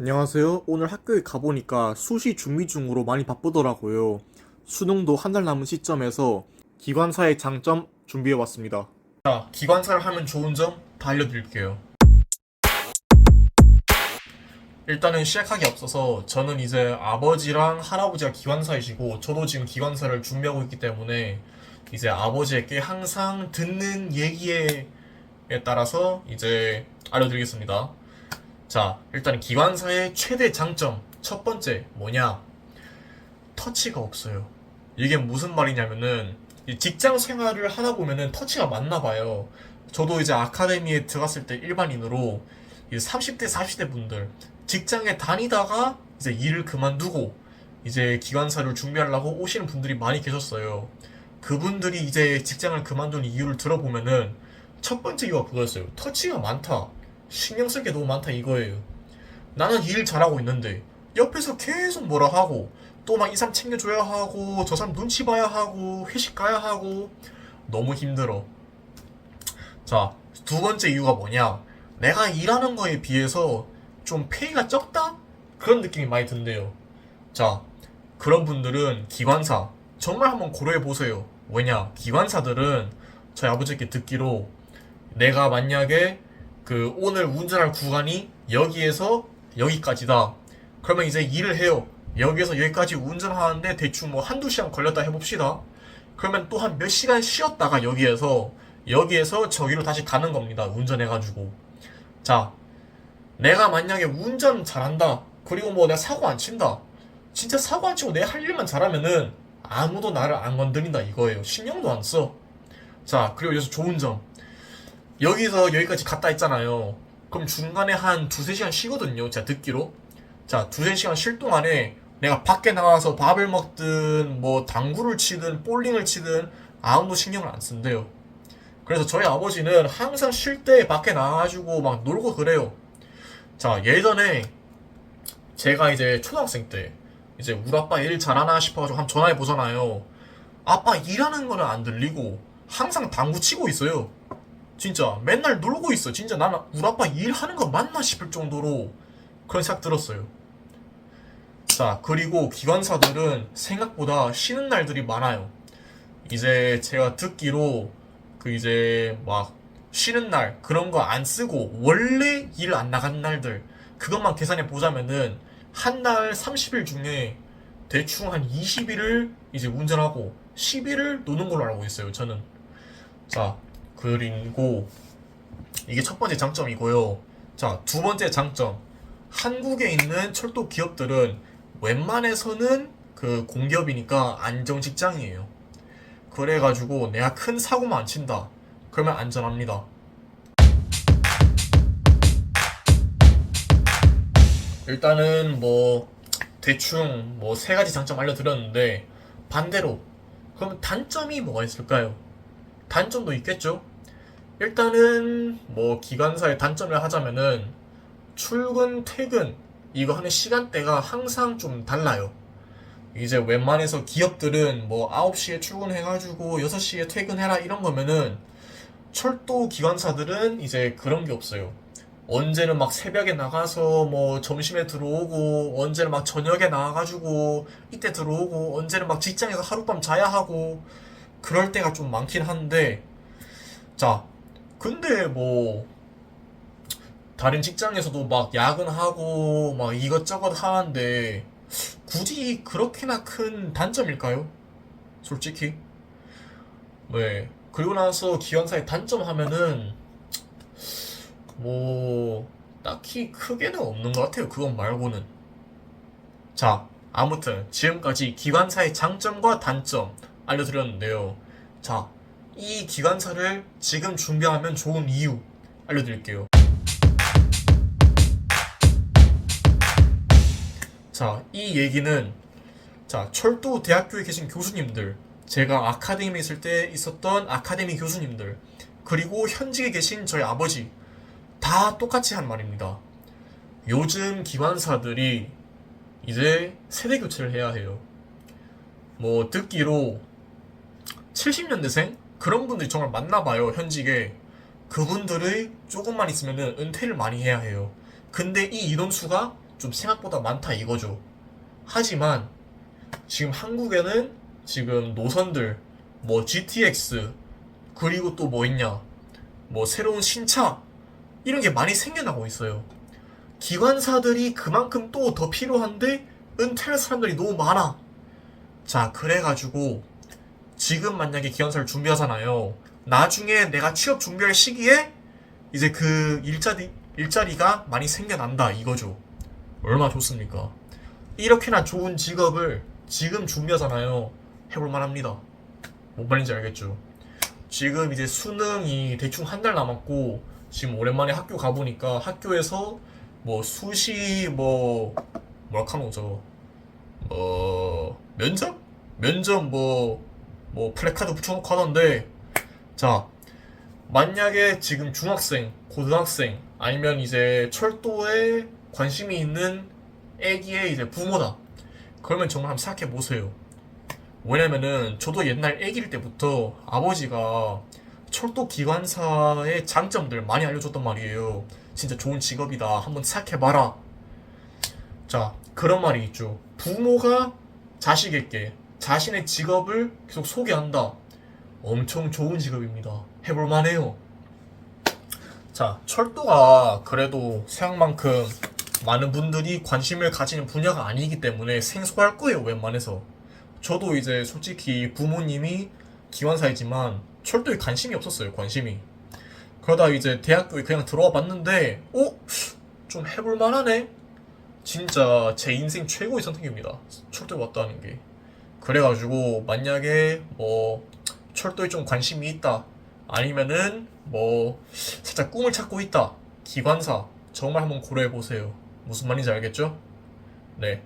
안녕하세요. 오늘 학교에 가보니까 수시 준비 중으로 많이 바쁘더라고요. 수능도 한 달 남은 시점에서 기관사의 장점 준비해왔습니다. 자, 기관사를 하면 좋은 점 다 알려드릴게요. 일단은 시작하기 앞서서 저는 이제 아버지랑 할아버지가 기관사이시고 저도 지금 기관사를 준비하고 있기 때문에 이제 아버지에게 항상 듣는 얘기에 따라서 이제 알려드리겠습니다. 자, 일단 기관사의 최대 장점 첫 번째 뭐냐? 터치가 없어요. 이게 무슨 말이냐면은 이 직장 생활을 하다 보면은 터치가 많나 봐요. 저도 이제 아카데미에 들어갔을 때 일반인으로 이제 30대, 40대 분들 직장에 다니다가 이제 일을 그만두고 이제 기관사를 준비하려고 오시는 분들이 많이 계셨어요. 그분들이 이제 직장을 그만둔 이유를 들어보면은 첫 번째 이유가 그거였어요. 터치가 많다. 신경 쓸 게 너무 많다 이거예요. 나는 일 잘하고 있는데 옆에서 계속 뭐라 하고 또 막 이 사람 챙겨줘야 하고 저 사람 눈치 봐야 하고 회식 가야 하고 너무 힘들어. 자, 두 번째 이유가 뭐냐? 내가 일하는 거에 비해서 좀 페이가 적다? 그런 느낌이 많이 든대요. 자, 그런 분들은 기관사 정말 한번 고려해 보세요. 왜냐? 기관사들은 저희 아버지께 듣기로 내가 만약에 그 오늘 운전할 구간이 여기에서 여기까지다. 그러면 이제 일을 해요. 여기에서 여기까지 운전하는데 대충 뭐 한두 시간 걸렸다 해봅시다. 그러면 또 한 몇 시간 쉬었다가 여기에서 여기에서 저기로 다시 가는 겁니다. 운전해가지고. 자, 내가 만약에 운전 잘한다. 그리고 뭐 내가 사고 안 친다. 진짜 사고 안 치고 내 할 일만 잘하면은 아무도 나를 안 건드린다 이거예요. 신경도 안 써. 자, 그리고 여기서 좋은 점. 여기서 여기까지 갔다 했잖아요. 그럼 중간에 한 두세 시간 쉬거든요. 제가 듣기로. 자, 두세 시간 쉴 동안에 내가 밖에 나가서 밥을 먹든 뭐 당구를 치든 볼링을 치든 아무도 신경을 안 쓴대요. 그래서 저희 아버지는 항상 쉴 때 밖에 나가가지고 막 놀고 그래요. 자, 예전에 제가 이제 초등학생 때 이제 우리 아빠 일 잘하나 싶어가지고 한번 전화해 보잖아요. 아빠 일하는 거는 안 들리고 항상 당구 치고 있어요. 진짜 맨날 놀고 있어. 진짜 나는 우리 아빠 일하는 거 맞나 싶을 정도로 그런 생각 들었어요. 자, 그리고 기관사들은 생각보다 쉬는 날들이 많아요. 이제 제가 듣기로 그 이제 막 쉬는 날 그런 거 안 쓰고 원래 일 안 나간 날들 그것만 계산해 보자면은 한 달 30일 중에 대충 한 20일을 이제 운전하고 10일을 노는 걸로 알고 있어요. 저는. 자, 그리고 이게 첫 번째 장점이고요. 자, 두 번째 장점. 한국에 있는 철도 기업들은 웬만해서는 그 공기업이니까 안정 직장이에요. 그래가지고 내가 큰 사고만 안 친다. 그러면 안전합니다. 일단은 뭐 대충 뭐 세 가지 장점 알려드렸는데 반대로 그럼 단점이 뭐가 있을까요? 단점도 있겠죠? 일단은 뭐 기관사의 단점을 하자면은 출근 퇴근 이거 하는 시간대가 항상 좀 달라요. 이제 웬만해서 기업들은 뭐 9시에 출근해가지고 6시에 퇴근해라 이런 거면은 철도 기관사들은 이제 그런 게 없어요. 언제는 막 새벽에 나가서 뭐 점심에 들어오고 언제는 막 저녁에 나와가지고 이때 들어오고 언제는 막 직장에서 하룻밤 자야 하고 그럴 때가 좀 많긴 한데 자 근데 뭐 다른 직장에서도 막 야근하고 막 이것저것 하는데 굳이 그렇게나 큰 단점일까요? 솔직히 네 그리고 나서 기관사의 단점 하면은 뭐 딱히 크게는 없는 것 같아요. 그건 말고는. 자, 아무튼 지금까지 기관사의 장점과 단점 알려드렸는데요. 자, 이 기관사를 지금 준비하면 좋은 이유 알려드릴게요. 자, 이 얘기는 자, 철도 대학교에 계신 교수님들, 제가 아카데미에 있을 때 있었던 아카데미 교수님들, 그리고 현직에 계신 저희 아버지, 다 똑같이 한 말입니다. 요즘 기관사들이 이제 세대 교체를 해야 해요. 뭐 듣기로 70년대생 그런 분들이 정말 많나 봐요 현직에 그분들의 조금만 있으면은 은퇴를 많이 해야 해요. 근데 이 인원수가 좀 생각보다 많다 이거죠. 하지만 지금 한국에는 지금 노선들 뭐 GTX 그리고 또 뭐 있냐 뭐 새로운 신차 이런 게 많이 생겨나고 있어요. 기관사들이 그만큼 또 더 필요한데 은퇴할 사람들이 너무 많아. 자 그래가지고 지금 만약에 기관사를 준비하잖아요. 나중에 내가 취업 준비할 시기에 이제 그 일자리 일자리가 많이 생겨난다 이거죠. 얼마나 좋습니까? 이렇게나 좋은 직업을 지금 준비하잖아요. 해볼 만 합니다. 뭔 말인지 알겠죠? 지금 이제 수능이 대충 한 달 남았고 지금 오랜만에 학교 가보니까 학교에서 뭐 수시 뭐 뭐라 카노 저거 뭐 면접? 면접 뭐 뭐 플래카드 붙여놓고 하던데 자 만약에 지금 중학생, 고등학생 아니면 이제 철도에 관심이 있는 애기의 이제 부모다. 그러면 정말 한번 생각해 보세요. 왜냐면은 저도 옛날 애기일 때부터 아버지가 철도 기관사의 장점들 많이 알려줬단 말이에요. 진짜 좋은 직업이다. 한번 생각해 봐라. 자, 그런 말이 있죠. 부모가 자식에게 자신의 직업을 계속 소개한다. 엄청 좋은 직업입니다. 해볼만 해요. 자, 철도가 그래도 생각만큼 많은 분들이 관심을 가지는 분야가 아니기 때문에 생소할 거예요, 웬만해서. 저도 이제 솔직히 부모님이 기관사이지만 철도에 관심이 없었어요, 관심이. 그러다 이제 대학교에 그냥 들어와 봤는데, 어? 좀 해볼만 하네? 진짜 제 인생 최고의 선택입니다. 철도에 왔다는 게. 그래가지고, 만약에 뭐, 철도에 좀 관심이 있다. 아니면은 뭐 살짝 꿈을 찾고 있다. 기관사 정말 한번 고려해 보세요. 무슨 말인지 알겠죠? 네.